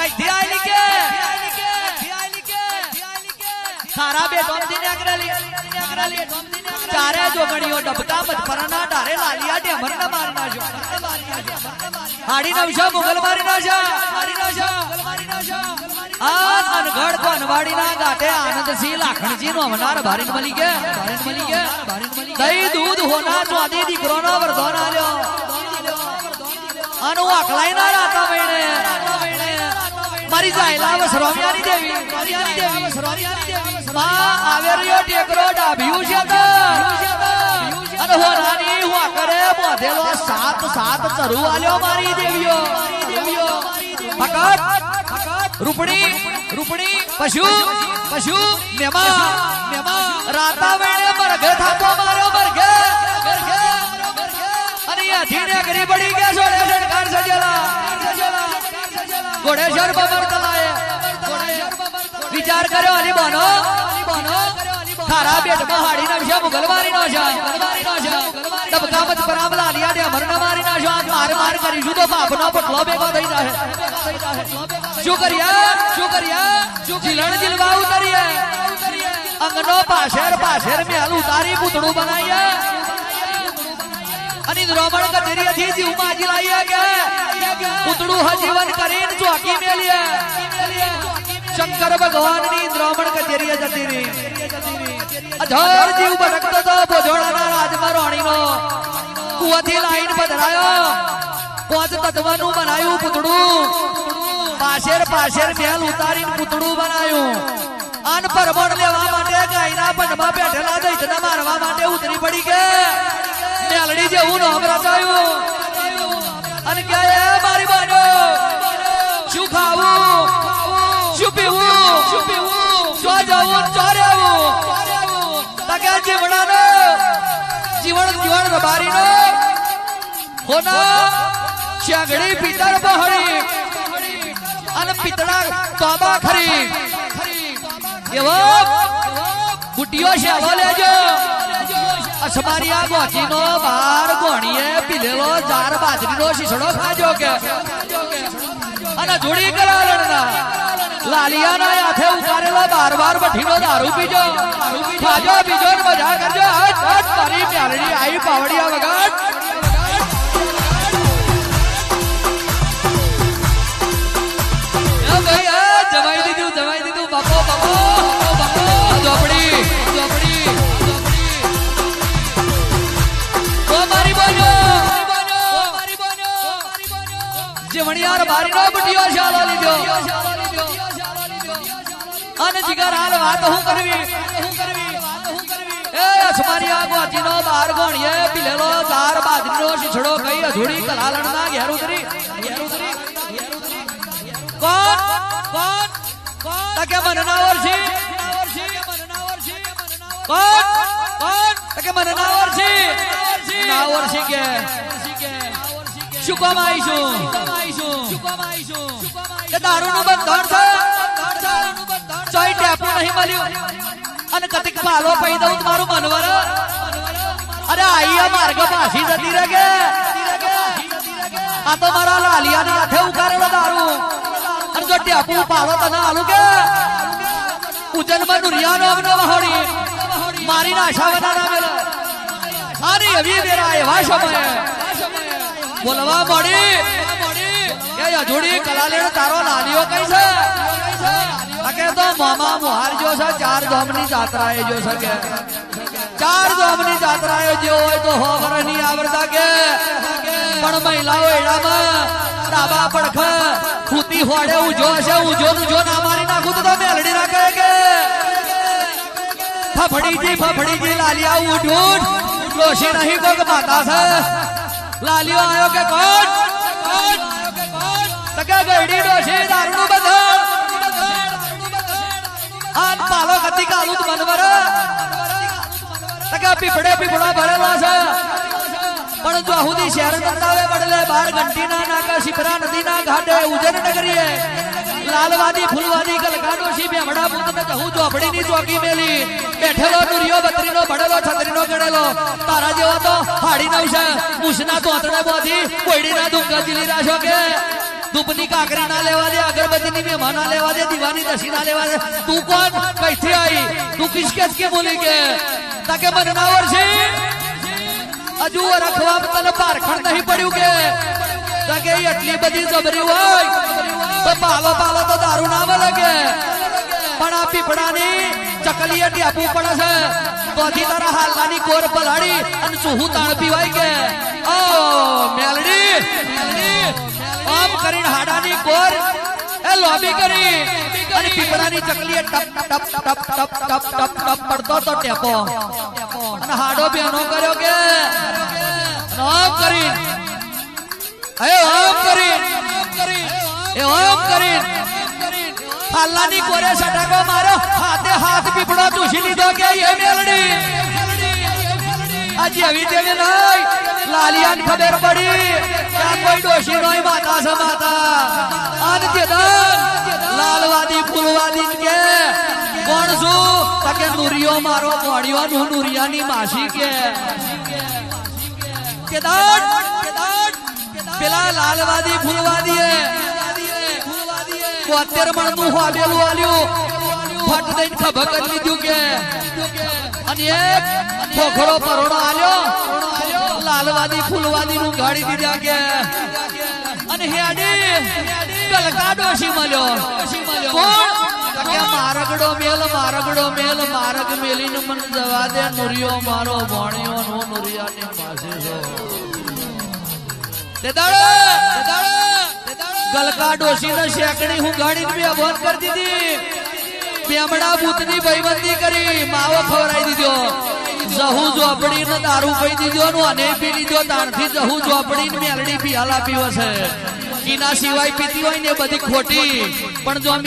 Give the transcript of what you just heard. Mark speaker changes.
Speaker 1: કઈથી આયેલી કે સારા બે નીકળેલી નીકળેલી ચારે જોગણીઓ ડબકા મધપરના ડારે લાલિયા ડેમર ના મારી નાખ્યો હાડી નવશો મુગલ મારી નાખ્યો મારી નાખ્યો આ અનગઢ તો નો મળી ગયા. ભારીન દૂધ, હોના અનુ આકલાઈ ના રાતા મહિને મારી જાયલા વસરોમિયાની દેવી વસરોમિયાની દેવી. વસરોમિયાની દેવી માં આવે રહ્યો ટેકરો, ડાભ્યું છે અને હોનાની હું કરે બોધેલો સાત સાત ચરુ આલ્યો મારી દેવીઓ. દેવીઓ ફકત રૂપણી રૂપણી પશુ પશુ, મેમા મેમા. રાતા વેળે મરઘે થાતો મારો મરઘે ઘોડેશ્વર બબર તલાએ વિચાર કર્યો, અલી બોનો થારા બેટમાં હાડી નવશે મુગલવારી મારી છે મુગલવારી નો છે ડબકામત પરામ લાલિયા દે અમર મારી ના છે માર માર કરીશું તો બાપનો પટલો ભેગો થઈ જાહે. શું કર્યા શું કર્યા જીલણ જીલવા ઉતરીએ. અંગનો પાછેર પાછેર મેલ ઉતારી, પૂતળું બનાવીએ. અને દ્રોમણ કચેરીએથી જીવ માજી લાવીએ કે પૂતળું હજીવન કરીને ચોકી મેલીએ. શંકર ભગવાનની દ્રોમણ કચેરીએ જતી રહી. અધર જીવ ભટકતો તો ભોજોડાના રાજમાં રોણીનો કુવાથી લાઈન પધરાયો. પાંચ તત્વનું બનાયું પૂતળું. પાશેર પાશેર મેલ ઉતારીને પૂતળું બનાયું. અન પરમણ લેવા માટે ગાયના પંડમાં બેઠેલા દૈતને મારવા માટે ઉતરી પડી કે જેવું નામ રચાયું અને કે મારી બાનો શું ખાવું? શું પીવું? જવું? શું રહેવું? તકે જીવડાનો જીવન જીવન રબારીનો, હોના, શેગડી પિતર બહરી અને પિતળા તોબા ખરી. એવો ગુટીઓ શેવો અસમારિયા ગોચીનો બાર ગોણીએ પીધેલો ચાર બાજરીનો શીશડો ખાજો કે. અને જોડી કરાલણના લાલિયાના હાથે ઉતારેલા બાર બાર બઠીનો દારૂ પીજો. ખાજો બીજો મજા કરજો. હટ હટ મારી પ્યારડી આઈ પાવડિયા વગર. બારી નો બુટિયો શાલો લીધો. અને જીગર હાલ વાત હું કરવી? હું કરવી એ અસમારી આગવાજી નો બાર ગણીએ પીલેલો ચાર બાજરીનો શીછડો કઈ અધૂરી કલાલણ ઘેર ઉતરી. ઘેર ઉતરી કોણ? કોણ? કોણ તકે મનના વર્ષી કોણ? કોણ? તકે મનના વર્ષી ના વર્ષી કે? શું કામ આવીશું કે અને કતિક પાલો પઈ દઉં તમારું મનવર. અરે આઈ આ માર્ગ પાછી આ તો મારા લાલિયાની હાથે ઉકારેલો દારૂ. અને જો ટેપું પાલો તને આલું કે? ઉજ્જૈનમાં નુરિયાનો અમને વહોડી મારી નાશા બનાના મેલો અરે એવી વેરા એવા સમયે. બોલવા મળી કે અજોડી તારો લાલિયો કઈ છે? છે, ચાર ધોમની જાત્રા એ છે ચાર ધામની જાત્રા એ તો પણ મહિલાઓ એડામાં ડાબા પડખ ખૂતી હોડે ઉજો હશે ઉજો ઉજો ના મારી નાખું તો મેલડી નાખે કે. ફફડીજી ફફડીજી લાલિયા ઉઠ ઉઠ નહીં કોક માતા છે. લાલિયો આવ્યો કે કોણ? તકે ગઈડી ડોશી દારૂનું બંધન આન પાલો ગતિ કાલુ મનવર. તકે પીપડે પીપડા ભરેલા છે. પણ જો હુદી શહેર દંડાવે બદલે બાર ઘંટીના નાકા શિપરા નદીના ઘાટે ઉજન નગરીએ લાલવાદી, ફૂલવાદી બે વડા પુત ને કહું ચોપડીની ચોકી મેલી. બેઠેલો નુરિયો બત્રીનો બડેલો છત્રીનો ગણેલો. તારા જેવો તો હાડી નવશે મૂછના તોતણે બોધી કોઈડીના દુંગા જીલી રાશો કે? ધૂપની કાકરી ના લેવા દે, અગરબત્તીની મહેમાન ના લેવા દે, દીવાની દસી ના લેવા દે. તું કોણ? કઈથી આવી તું કિસ કેસ કે બોલી કે? તાકે મને ના વર્ષે હજુ રખવા તને પારખણ નહીં પડ્યું કે? તાકે એટલી બધી જબરી હોય તો પાલો પાલો તો દારૂ ના મળે કે? પણ આ પીપળાની ચકલીએ ટેપું પડે છે. તોથી તારા હાલવાની કોર પલાડી અને સુહુ તાણ પીવાય કે? ઓ મેલડી આમ કરીને હાડાની કોર, એ લોબી કરી. અને પીપળાની ચકલીએ ટપ ટપ ટપ ટપ ટપ ટપ ટપ પડતો તો ટેપો. અને હાડો બેનો કર્યો કે? આમ કરી એ આમ કરી એ આમ કરી. કોરે સટાકો હાથે પીપડો ચૂસી આજે આવી નહીં લાલિયાન ખબર પડી આ કોઈ ડોશી નોય માતા આન ચેતન લાલવાદી, ફૂલવાદી કે. કોણ છું? તકે નુરિયો મારો મોડિયો નું નુરિયાની માસી કે. પેલા લાલવાદી ફૂલવાદી બોતેર મણનું હોબેલું આલ્યું. ફટ દઈને ખભા કરી લીધું કે. અને એક ખોખરો પરોડો આલ્યો. લાલવાદી ફૂલવાદી નું ગાડી દીધા કે. અને હેડી ગલકા ડોશી મળ્યો. કોણ? મારગડો મેલ મારગડો મેલ, મારગ મેલીને મન જવા દે. નુરિયો મારો ભણ્યો નો નુરિયાની પાસે છો તે દાડે તે દાડે. ગલકા ડોશી ને શેકડી હું ગાડી બે બંધ કરી દીધી. બેમડા ભૂતની ભાઈબંધી કરી, માવો ખવડાવી દીધો. જહુ ચોપડી ને દારૂ પી દીધો નું અને પી લીધો. તાણથી જહુ ચોપડી ને મેલડી પિયાલા પીવો છે. એના સિવાય પીતી હોય ને બધી ખોટી. પણ જો